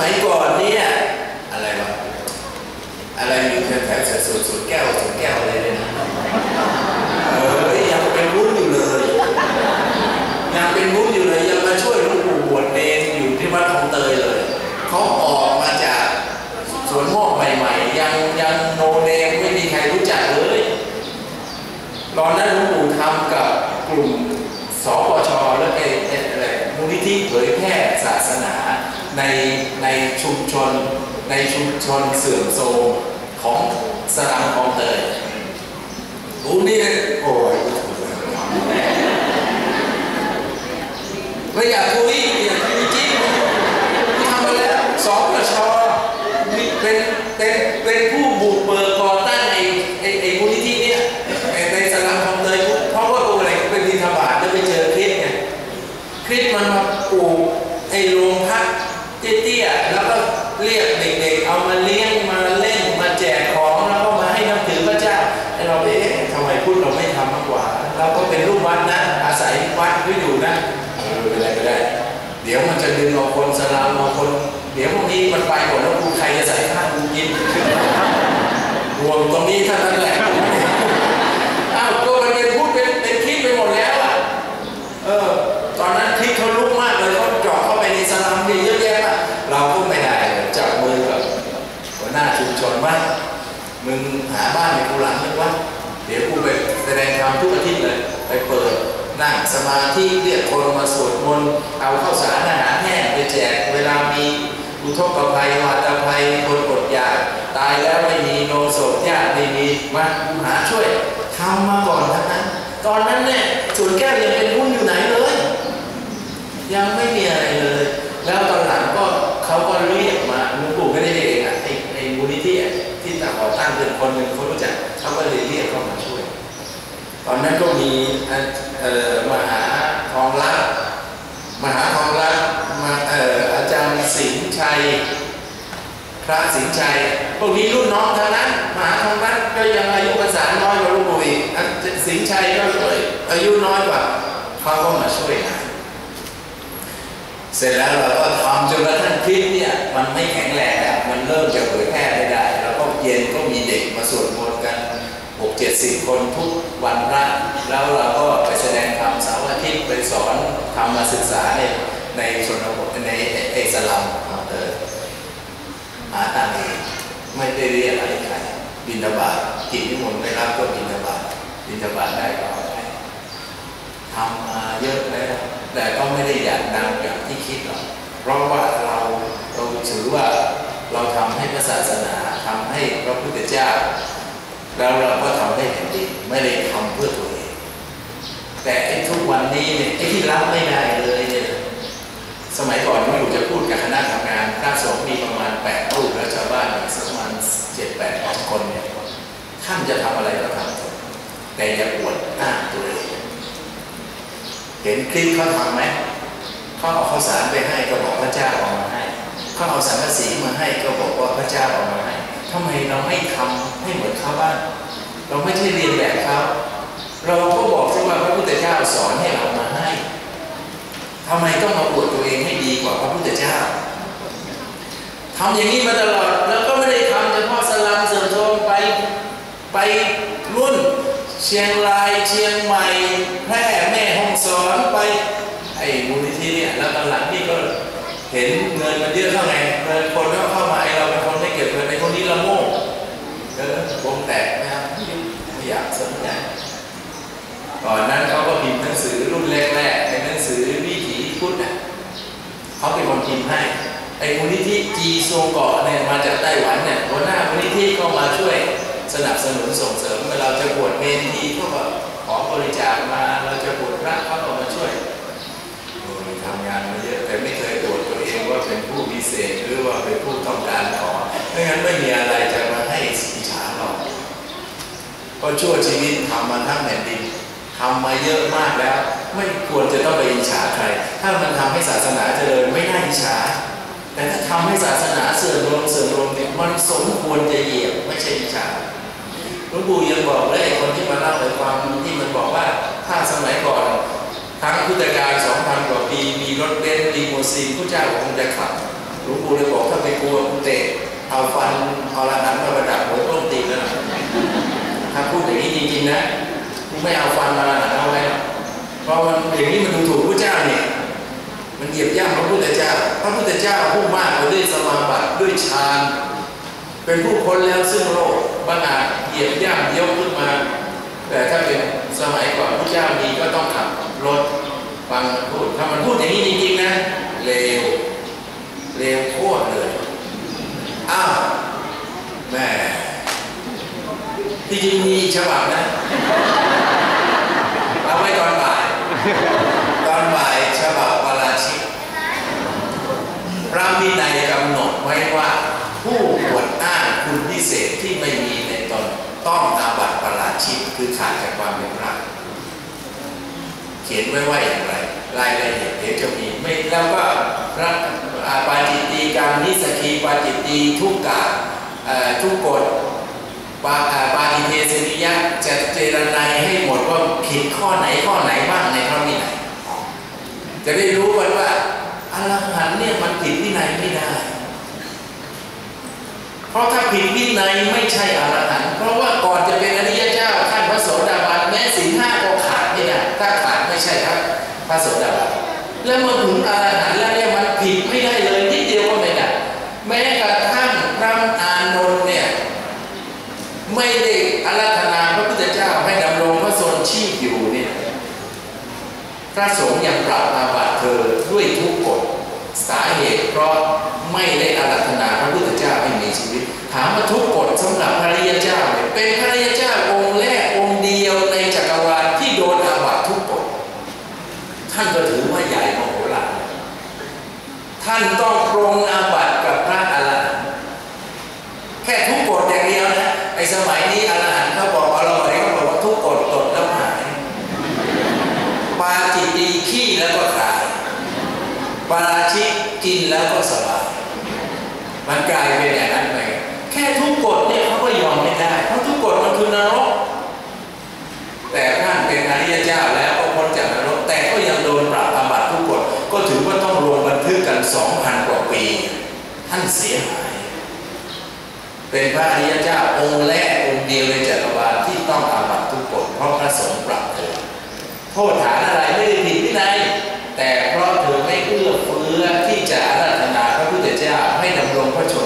มัยก่อนเนี่ยอะไรวะอะไรอยู่แถวๆสุดสุดแก้วสุดแก้วอะไรเลยนะเออยังเป็นรุ่นอยู่เลยยังเป็นรุ่นอยู่เลยยังมาช่วยลวงปู่บวชเองอยู่ที่วัดคลองเตยเลยเขาออกมาจากสวนโมกใหม่ๆยังยังโนเนมไม่มีใครรู้จักเลยตอนนั้นหลวงปู่ทำกับกลุ่มสปชและไอ้ไอ้อะไรมูลนิธิเผยแพร่ศาสนา ในในชุมชน ในชุมชนเสื่อมโทรมของสลัมของเตยรู้นี่โอ้ยไม่อยากคุยอยากคุยจริงทำมาแล้วสปชมีเป็นเป็นเป็นผู้บุกเบิกก่อตั้งไอ้ไอ้ไอ้มูลนิธิเนี่ยไอ้ในสลัมคลองเตยเพราะว่าอะไรเป็นดินทบาทแล้วไปเจอคริสไงคริสมันมาปลูกไอ้โรงพักเตี้ยๆแล้วก็เรียกเด็กๆ เอามาเลี้ยงมาเล่นมาแจกของแล้วก็มาให้นับถือพระเจ้าไอ้เราเอ๊ะทำไมพูดเราไม่ทำมากกว่า เราก็เป็นลูกวัดนะ อาศัยวัดก็อยู่นะเออเป็นไรก็ได้ เดี๋ยวมันจะดึงเอาคนสลามเอาคน เดี๋ยวพวกนี้มันไปหมดแล้วกูใครจะใส่ผ้ากูกินห่วงตรงนี้เท่านั้นแหละอ้าวก็มันเป็นพูดเป็นเป็นคิดไปหมดแล้วอะเออ ตอนนั้นคิดเขาลุกมากเลยเขาเจาะเข้าไปในสลัมนี่เยอะแยะเราก็ไม่ได้จับมือกับหัวหน้าชุมชนว่ามึงหาบ้านในกูหลังนึกว่า เดี๋ยวกูไปแสดงธรรมทุกอาทิตย์เลยไปเปิด งสมาธิเรียกคนมาสวดมนต์เอาข้าวสารอาหารแห้งไปแจกเวลามีอุทกภัยวาตภัยคนอดอยากตายแล้วไม่มีโนโสดญาติไม่มีมาหาช่วยทำมาก่อนทั้งนั้นตอนนั้นเนี่ยสวนแก้วยังเป็นหุ้นอยู่ไหนเลย ยังไม่มีอะไรเลย แล้วตอนหลังก็เขาก็เรียกมาหลวงปู่ไม่ได้เรียกเองอะไอ้ไอ้มูลนิธิอะที่ต่างก่อตั้งเป็นคนหนึ่งเขารู้จักเขาก็เลยเรียกเข้ามาช่วย ตอนนั้นก็มีอ มหาทองรัตมหาทองรัตมาเอ่ออาจารย์สิงชัย พระสิงชัยพวกนี้รุ่นน้องทั้งนั้นมหาทองรัตก็ยังอายุภาษาน้อยกว่าลูกปู่อีกสิงชัยก็เลยอายุน้อยกว่าเขาก็มาช่วยงานเสร็จแล้วเราก็ทำจนกระทั่งคลิปเนี่ยมันไม่แข็งแรงแล้วมันเริ่มจะเผยแพร่ไม่ได้ แล้วก็เย็นก็มีเด็กมาสวดมนต์กัน หกเจ็ดสิบคนทุกวันพระแล้วเราก็ไปแสดงธรรมเสาร์อาทิตย์ไปสอนทำมาศึกษาในในชนบทในเอสลัมของเตอหาตังเองไม่ได้เรียกอะไรใครบินทบาทกินที่มนต์ไม่รับก็บินทบาทบินทบาทได้ก็เอาไปทำมาเยอะแล้วแต่ก็ไม่ได้อยากดังอย่างที่คิดหรอกเพราะว่าเราเราถือว่าเราทำให้พระศาสนาทำให้พระพุทธเจ้า แล้วเราก็ทำให้แผ่นดินไม่ได้ทำเพื่อตัวเอง แต่ไอ้ทุกวันนี้เนี่ยไอ้ที่รับไม่ได้เลยเนี่ยสมัยก่อนหลวงปู่จะพูดกับคณะทำงานพระสงฆ์มีประมาณแปดรูปแล้วชาวบ้านอีกสักประมาณเจ็ดแปดคนเนี่ยท่านจะทำอะไรก็ทำแต่อย่าอวดอ้าตัวเองเห็นคลิปเขาทำไหมเขาเอาข้าวสารไปให้ก็บอกพระเจ้าเอามาให้เขาเอาสังกะสีมาให้ก็บอกว่าพระเจ้าเอามา ทำไมเราไม่ทำให้เหมือนเขาบ้างเราไม่ใช่เรียนแบบเขาเราก็บอกที่ว่าพระพุทธเจ้าสอนให้เรามาให้ทำไมต้องมาอวดตัวเองให้ดีกว่าพระพุทธเจ้าทำอย่างนี้มาตลอดแล้วก็ไม่ได้ทำเฉพาะสลัมเสริมโทมไปไปรุ่นเชียงรายเชียงใหม่แพร่แม่ฮ่องสอนไป ไอ้มูลนิธิเนี่ยแล้วตอนหลังนี่ก็เห็นเงินมันเยอะเท่าไงเงินคนก็เข้ามาไอ้เราเป็นคนไม่เก็บเงินในคนนี้ละโง่เออวงแตกนะครับไม่อยากสนใจก่อนนั้นเขาก็พิมพ์หนังสือรุ่นแรกๆเป็นหนังสือวิถีพุทธน่ะ เขาเป็นคนพิมให้ไอ้มูลนิธิจีโซเกาะเนี่ยมาจากไต้หวันเนี่ยหัวหน้ามูลนิธิก็มาช่วยสนับสนุนส่งเสริมเวลาเราจะบวชเมนทีเขาก็ขอบริจาคมาเราจะบวชพระเขาก็มาช่วยทำงานมาเยอะแต่ไม่เคยบวชตัวเองว่าเป็นผู้พิเศษหรือว่าเป็นผู้ต้องการขอไม่งั้นไม่มีอะไรจะมาให้อิจฉาเราเพราะชั่วชีวิตทำมาทั้งแผ่นดินทำมาเยอะมากแล้ว ไม่ควรจะต้องไปอิจฉาใคร ถ้ามันทำให้ศาสนาเจริญ จฉาแต่ถ้าทำให้ศาสนาเสื่อมลงเสื่อมลงเนี่ยมันสมควรจะเหยียบไม่ใช่อิจฉาหลวงปู่ยังบอกเลยไอ้คนที่มาเล่าในความที่มันบอกว่าถ้าสมัยก่อนทั้งพุทธกาล2,000กว่าปีมีรถเบนซ์ลีโมซีนพระเจ้าคงจะขับหลวงปู่เลยบอกถ้าไม่กลัวคุณเตะเอาฟันเอาละหันมาประดับหัวต้นตีนแล้วนะถ้าพูดอย่างนี้จริงๆนะไม่เอาฟันมาละหันเอาไว้หรเพราะมันอย่างนี้มันดูถูกพระเจ้าเนี่ย มันเหยียบย่ำพระพุทธเจ้า พระพุทธเจ้าผู้มากกว่าด้วยสมาบัติด้วยฌานเป็นผู้พ้นแล้วซึ่งโลกบังอาจเหยียบย่ำยกขึ้นมา แต่ถ้าเป็นสมัยก่อนพระเจ้ามีก็ต้องขับรถฟังพูดถ้ามันพูดอย่างนี้จริงๆนะเลวเลวโคตรเลยอ้าวแม่ที่จริงมีฉบับนะเอาไว้ตอนบ่าย ตอนบ่ายฉบับวาราชิก พระวินัยกำหนดไว้ว่า ผู้อวดอ้างคุณพิเศษที่ไม่มีในตนต้องอาบัติประราชิกคือขาดจากความเป็นพระเขียนไว้ว่าอย่างไรรายละเอียดเดี๋ยวจะมีไม่แล้วก็พระาปาจิตตีการนิสกีปาจิตตีทุกกาทุกกฎปาอ่าปาติเทสนิยะจะเจรนายให้หมดว่าผิดข้อไหนข้อไหนบ้างในพระวินัยจะได้รู้กันว่า อรหันเนี่ยมันผิดวินัยไม่ได้ เพราะถ้าผิดวินัยไม่ใช่อรหันเพราะว่าก่อนจะเป็นอริยเจ้าขั้นพระโสดาบันแม้สินห้าก็ขาดไม่ได้ถ้าขาดไม่ใช่ครับพระโสดาบันแล้วมาถึงอรหันต์แล้วเนี่ยมันผิดไม่ได้เลยนิดเดียวก็ไม่ได้แม้กระทั่งพระอานนท์เนี่ยไม่ได้อาราธนาพระพุทธเจ้าให้ดำรงพระชนชีพอยู่เนี่ยพระสงฆ์ยังปรับอาบัติเธอด้วยทุกกฎ สาเหตุเพราะไม่ได้อาราธนาพระพุทธเจ้าให้มีชีวิต ถามว่าทุกกฎสำหรับพระริยเจ้าเนี่ยเป็นพระริยเจ้าองค์แรกองค์เดียวในจักรวาลที่โดนอาบัตทุกกฎท่านก็ถือว่าใหญ่มโหฬารท่านต้องปรงอาบัตกับพระอรหันต์แค่ทุกกฎอย่างเดียวนะไอ้สมัยนี้อรหันต์เขาบอกอร่อยเขาบอกว่าทุกกฎตดแล้วหายปาจิตดีขี้แล้วก็ขาย ปาราชิกกินแล้วก็สบายมันกลายเป็นอย่างนั้นไปแค่ทุกกฎเนี่ยเขาก็ยอมไม่ได้เพราะทุกกฎมันคือนรก แต่ท่านเป็นอริยเจ้าแล้วก็พ้นจากนรกแต่ก็ยังโดนปรับอาบัติทุกกฎก็ถือว่าต้องรวมบันทึกกัน2,000กว่าปี ท่านเสียหาย เป็นพระอริยเจ้าองค์แรกองค์เดียวในจักรวาลที่ต้องอาบัติทุกกฎเพราะพระสงฆ์ปรับเธอโทษฐานอะไรไม่ได้ผิด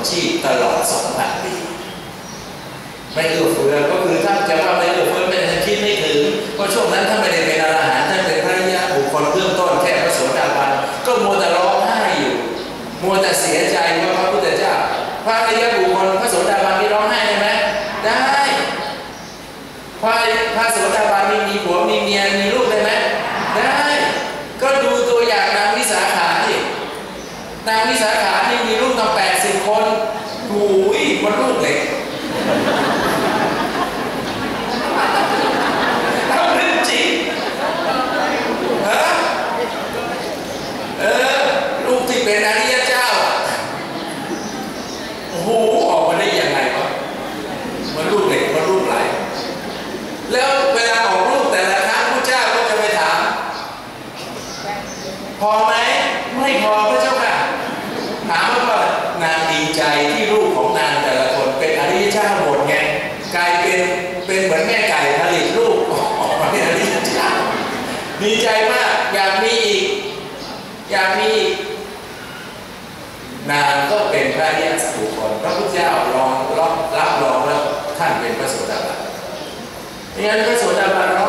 ชนชีพตลอดสองพันปีไม่เอื้อเฟื้อก็คือถ้าจะว่าไม่เอื้อเฟื้อไม่ได้คิดไม่ถึงก็ช่วงนั้นท่านไปนอรหันต์ท่านเป็นพระอริยะบุคคลเบื้องต้นแค่พระโสดาบันก็มัวแต่ร้องไห้อยู่ มัวแต่เสียใจว่าพระพุทธเจ้า พระอริยบุคคลพระโสดาบันที่ร้องไห้ได้ไหมได้ พระพระโสดาบันมีมีผัวมีเมียมีลูกได้ไหมได้ ก็ดูตัวอย่างนางวิสาขาดินางวิสาขานี่มีลูกตั้งแปดสิบคนโอ้ยมันลูกเล็กเอาเรื่องจริงฮะเออลูกที่เป็นอริยเจ้าอะโอ้โหออกมาได้ยังไงวะมันลูกเล็กมันลูกไหล แล้วเวลาออกลูกแต่ละครั้งพระเจ้าก็จะไปถาม พอไหมไม่พอพระเจ้าค่ะถามว่านางดีใจที่ลูกของนางแต่ละคนเป็นอริยเจ้าหมดไงกลายเป็นเป็นเหมือนแม่ไก่ผลิตลูกออกมาเป็นอริยเจ้าดีใจมากอยากมีอีกอยากมีอีกนางก็เป็นพระอริยบุคคลพระพุทธเจ้ารองรับรองแล้วท่านเป็นพระโสดาบันงั้นพระโสดาบัน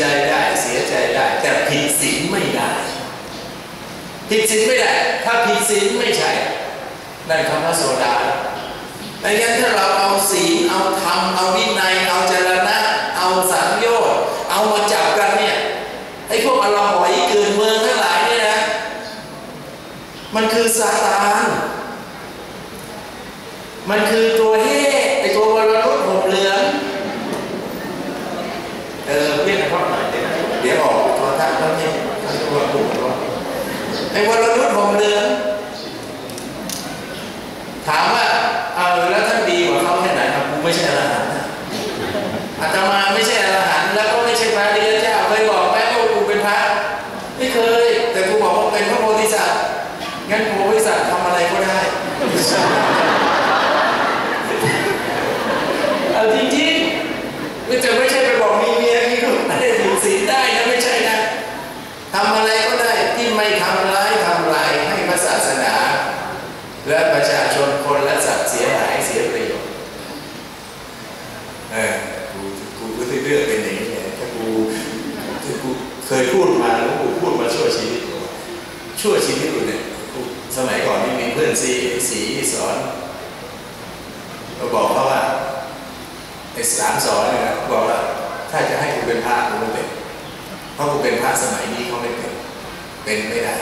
ใจได้เสียใจได้ แต่ผิดศีลไม่ได้ ผิดศีลไม่ได้ ถ้าผิดศีลไม่ใช่นั่นคำว่าโสดาดังนั้นถ้าเราเอาศีลเอาธรรมเอาวินัยเอาจรณะเอาสังโยชน์เอามาจับกันเนี่ยไอ้พวกอรหอยเกินเมืองทั้งหลายเนี่ยนะ มันคือซาตานมันคือตัวเฮ่ไอตัววรนุษย์ผมเหลือง เออเรียกเขาหน่อยเดี๋ยวเดี๋ยวออกโทรทัศน์แล้วเนี่ยเขาจะว่าถูกหรอ ไอ้วรนุชผมเดือนถามว่าเอาแล้วท่านดีกว่าเขาแค่ไหนครับกูไม่ใช่อรหันต์นะอาตมาไม่ใช่อรหันต์แล้วก็ไม่ใช่พระอริยเจ้าเคยบอกไหมว่ากูเป็นพระไม่เคย แต่กูบอกว่าเป็นพระโพธิสัตว์งั้นพระโพธิสัตว์ สียหายเสียประโยชน์เออกูกูก็เลือกเป็นอย่างนี้ไงถ้ากูถ้ากูเคยพูดมาแล้วกูพูดมาชั่วชีวิตกูชั่วชีวิตกูเนี่ยกูสมัยก่อนนี่มีเพื่อนซีสีสอนเราบอกเขาว่าไอ้สามสอนเนี่ยนะบอกว่า ถ้าจะให้กู เป็นพระกูไม่เป็นเพราะกูเป็นพระสมัยนี้เขาไม่เป็น เป็นไม่ได้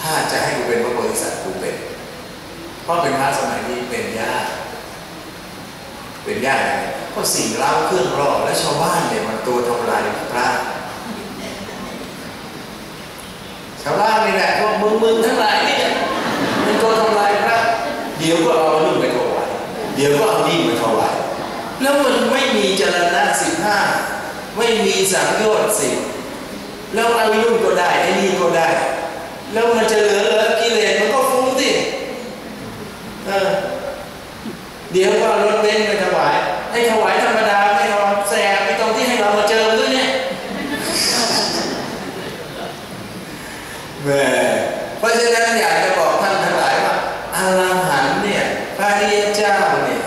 ถ้าจะให้กูเป็นพระโพธิสัตว์กูเป็น เพราะเป็นพระสมัยนี้เป็นยาก เป็นยากไงเพราะสิ่งเล่าเครื่องรอและชาวบ้านเนี่ยมันตัวทำลายพระชาวบ้านนี่แหละพวกมึงมึงทั้งหลายเนี่เป็นตัวทำลายพระเดี๋ยวก็เอานุ่นไปถวายเดี๋ยวก็เอานี่ไปถวาย แล้วมันไม่มีจรณะสิบห้าไม่มีสังโยชน์สิแล้วไอานุ่นก็ได้ไอ้นี่ก็ได้ แล้วมันจะเหลือเหลือกิเลสมันก็ฟุ้งสิเออเดี๋ยวก็เอารถเบนซ์ไปถวายให้ถวายธรรมดาไม่เอาแสบไม่ตรงที่ให้เรามาเจอด้วยเนี่ยแหม่เพราะฉะนั้นอยากจะบอกท่านทั้งหลายว่าอรหันต์เนี่ยพระริยเจ้าเนี่ย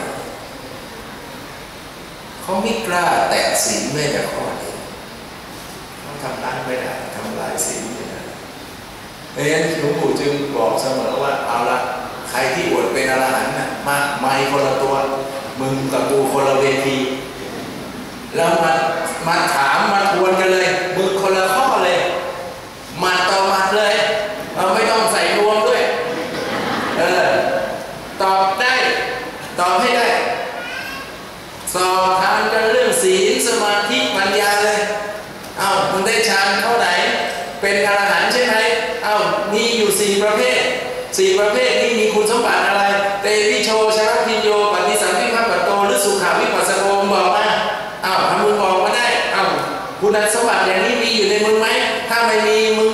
เขาไม่กล้าแตะศีลไม่แต่ข้อเดียวเขาทำร้ายไม่ได้ทำลายศีลไม่ได้ ดังนั้นหลวงปู่จึงบอกเสมอว่าเอาละใครที่อวดเป็นอรหันต์น่ะมาไม่คนละตัว มึงกับกูคนละเวที แล้วมามาถามมาทวนกันเลย มึงคนละข้อเลยหมัดต่อหมัดเลยเราไม่ต้องใส่รวมด้วย เออ ตอบได้ ตอบให้ได้ สอบทานกันเรื่องศีลสมาธิปัญญาเลย เอ้ามึงได้ฌานเท่าไหน เป็นอรหันต์ใช่ไหมเอ้ามีอยู่สี่ประเภทสี่ประเภทนี้มีคุณสมบัติอะไร เตวิโชชาพินโยปฏิสัมพิพัปโตหรือสุขาวิปัสสโกมบอกมาเอ้าถ้ามึงบอกมาได้เอ้าคุณสมบัติอย่างนี้มีอยู่ในมึงไหมถ้าไม่มีมึง